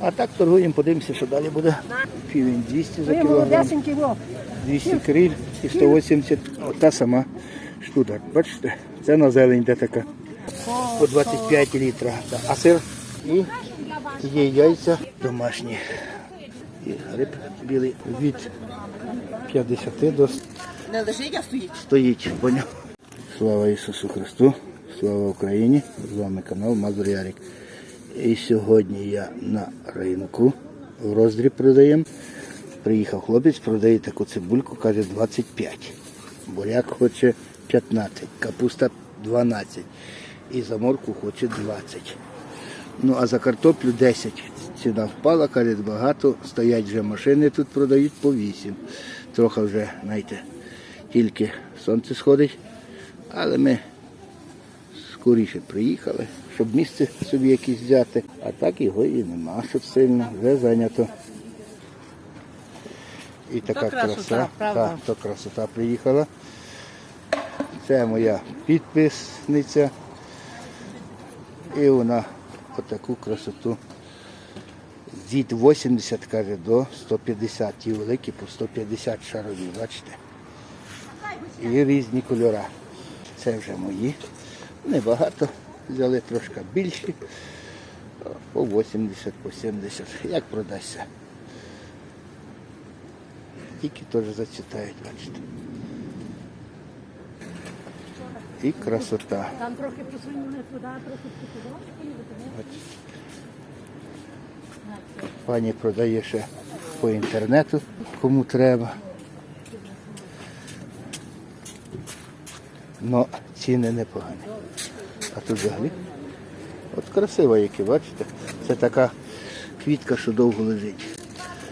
А так торгуємо, подивимося, що далі буде. Півень 200 за кілограм, 200 криль і 180. Ота сама штука. Бачите, це на зелень де така. По 25 літра. А сир і є яйця домашні. І гриб білий від 50 до 100 Не лежить, а стоїть. стоїть. Поняв? Слава Ісусу Христу, слава Україні! З вами канал Мазур Ярик. І сьогодні я на ринку в роздріб продаємо. Приїхав хлопець, продає таку цибульку, каже 25. Буряк хоче 15, капуста 12. І за морку хоче 20. Ну а за картоплю 10. Ціна впала, каже, багато. Стоять вже машини тут продають по 8. Трохи вже, знаєте, тільки сонце сходить. Але ми скоріше приїхали, щоб місце собі якесь взяти. А так його і нема, щоб сильно, вже зайнято. І така красота, краса, правда. так, то красота приїхала. Це моя підписниця. І вона отаку красоту. Від 80, каже, до 150. Ті великі по 150 шарові, бачите? І різні кольори. Це вже мої. Небагато. Взяли трошки більші. По 80, по 70. Як продасться. Тільки теж зацвітають, бачите. І красота. Там трохи посунули туди, трохи туди. Пані продає ще по інтернету, кому треба. Но ціни непогані. А тут взагалі. От красиво які, бачите? Це така квітка, що довго лежить.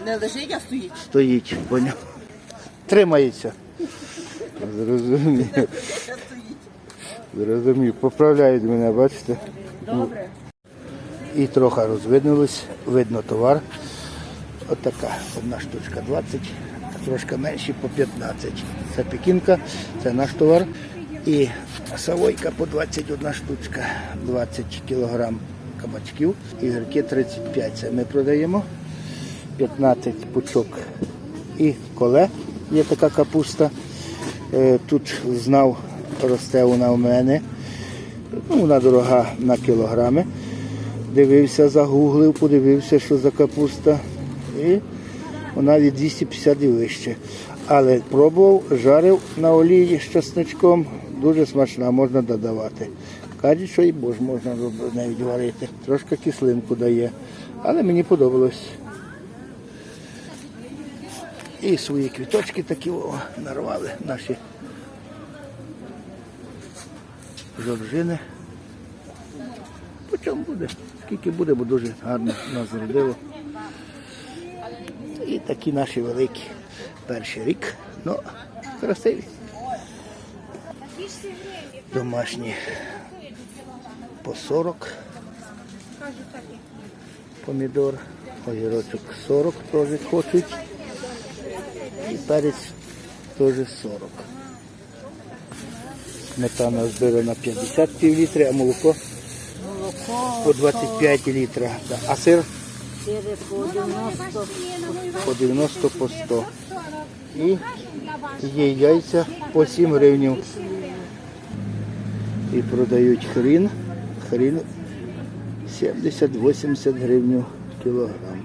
Не лежить, а стоїть. Стоїть, поняв. Тримається. Зрозумів. Зрозумів. Поправляють мене, бачите? Добре. І трохи розвиднулось, видно товар. Отака одна штучка 20, а трошки менші по 15. Це пекінка, це наш товар. І савойка по 21 штучка, 20 кілограм кабачків. І гірки 35. Це ми продаємо. 15 пучок і коле. Є така капуста. Е, Тут знав, росте вона в мене. Ну, вона дорога на кілограми. Дивився, загуглив, подивився, що за капуста. І вона від 250 і вище. Але пробував, жарив на олії з часничком. Дуже смачна, можна додавати. Кажуть, що і бож можна навіть варити. Трошки кислинку дає. Але мені подобалось. І свої квіточки такі о, нарвали наші жоржини. По чому буде? Скільки буде, бо дуже гарно нас зродило. І такі наші великі. Перший рік. Ну, красиві. Домашні по 40. Помідор, огірочок 40 теж хочуть. І перець теж 40. Сметана збирана 50 півлітри, а молоко по 25 літра. А сир по 90. по 90 по 100. І є яйця по 7 гривнів. І продають хрін. Хрін 70-80 гривнів кілограм.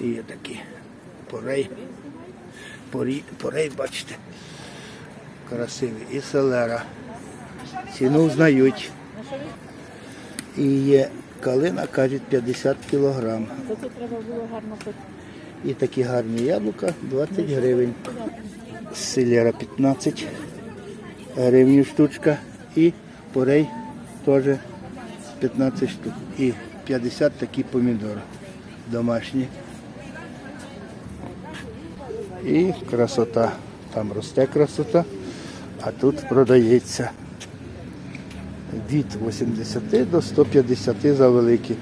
І є такі порей. Порі, порей, бачите. Красиві. І селера. Ціну знають. І є калина, кажуть, 50 кілограм. І такі гарні яблука 20 гривень. Селера 15 гривень штучка. І порей теж 15 штук. І 50 такі помідори домашні. І красота. Там росте красота, а тут продається від 80 до 150 за великі.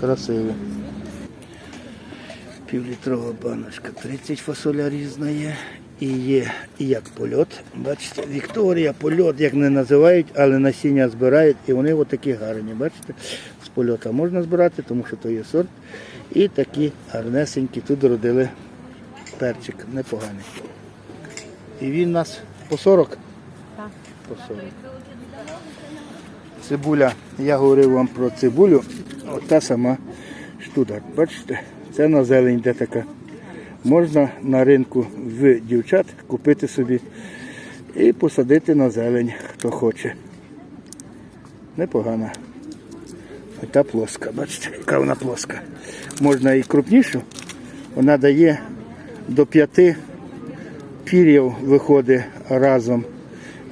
Красиві. Півлітрова баночка, 30 фасоля різна є. І є і як польот. Бачите, Вікторія, польот, як не називають, але насіння збирають, і вони отакі гарні. Бачите, з польота можна збирати, тому що то є сорт. І такі гарнесенькі тут родили перчик, непоганий. І він у нас по 40. Так. По 40. Цибуля, я говорив вам про цибулю, от та сама штука. Бачите, це на зелень де така. Можна на ринку в дівчат купити собі і посадити на зелень, хто хоче. Непогана. Та плоска, бачите, яка вона плоска. Можна і крупнішу, вона дає до п'яти пір'їв виходить разом.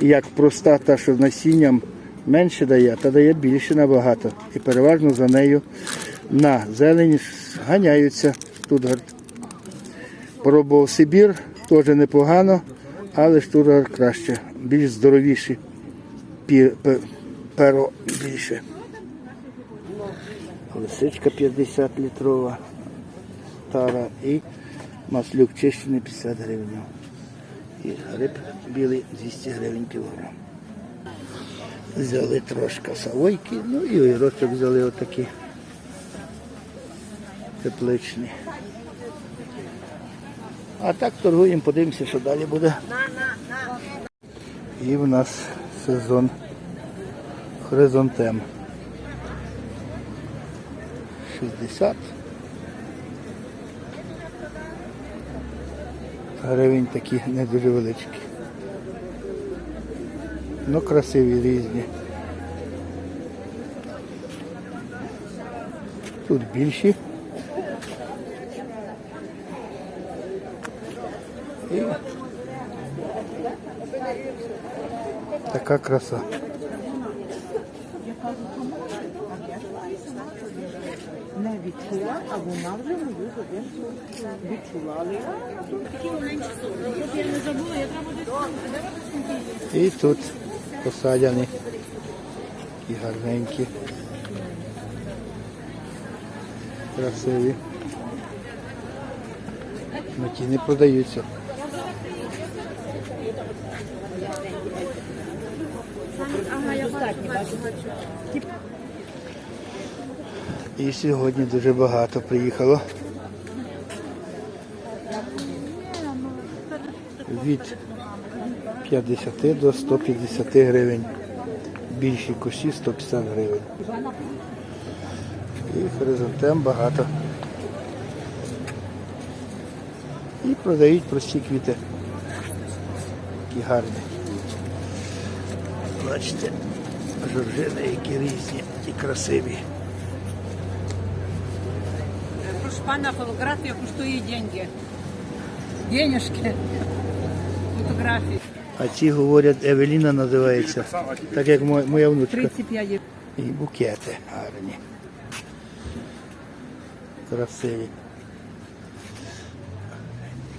Як проста та, що насінням менше дає, та дає більше набагато. І переважно за нею на зелені ганяються Штутгарт. Пробував Сибір, теж непогано, але Штутгарт краще, більш здоровіші, перо більше. Лисичка 50 літрова тара і маслюк чищений 50 гривень. І гриб білий 200 гривень кілограм. Взяли трошки савойки, ну і огірочок взяли отакі тепличні. А так торгуємо, подивимося, що далі буде. І в нас сезон хризантем. 60 гривень такі не дуже величкі. Ну красиві різні. Тут більші. І така краса. не відчула, а вона вже мою задержку відчула. Але І тут посадяні і гарненькі. Красиві. Ну ті не продаються. І сьогодні дуже багато приїхало. Від 50 до 150 гривень. Більші кущі 150 гривень. І хризантем багато. І продають прості квіти. Такі гарні. Бачите, жоржини, які різні і красиві. прошу пана, фотографія коштує деньги. Денежки. Фотографії. А ці говорять, Евеліна називається. Так як моя, моя внучка. 35 є. І букети гарні. Красиві.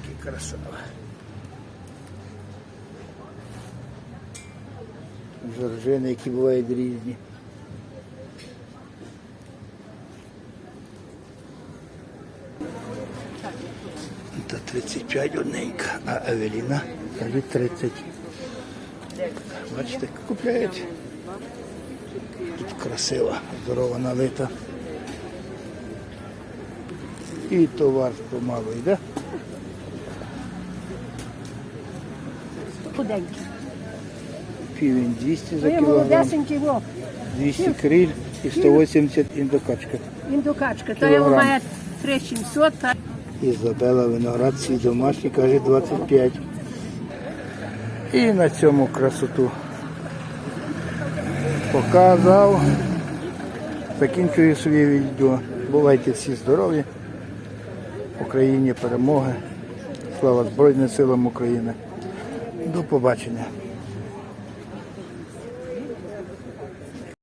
Які красава. Жоржини, які бувають різні. Та 35 одненька, а Евеліна каже 30. Бачите, купляють. Тут красива, здорова налита. І товар помалу йде. Худенький. Півень 200 за Ви кілограм, молодесенький во, 200 криль і 180 індокачка. індукачка. То його Кілограм. має 3700, та Ізабела виноград свій домашній, каже 25. І на цьому красоту показав. Закінчую своє відео. Бувайте всі здорові. Україні перемоги. Слава Збройним силам України. До побачення.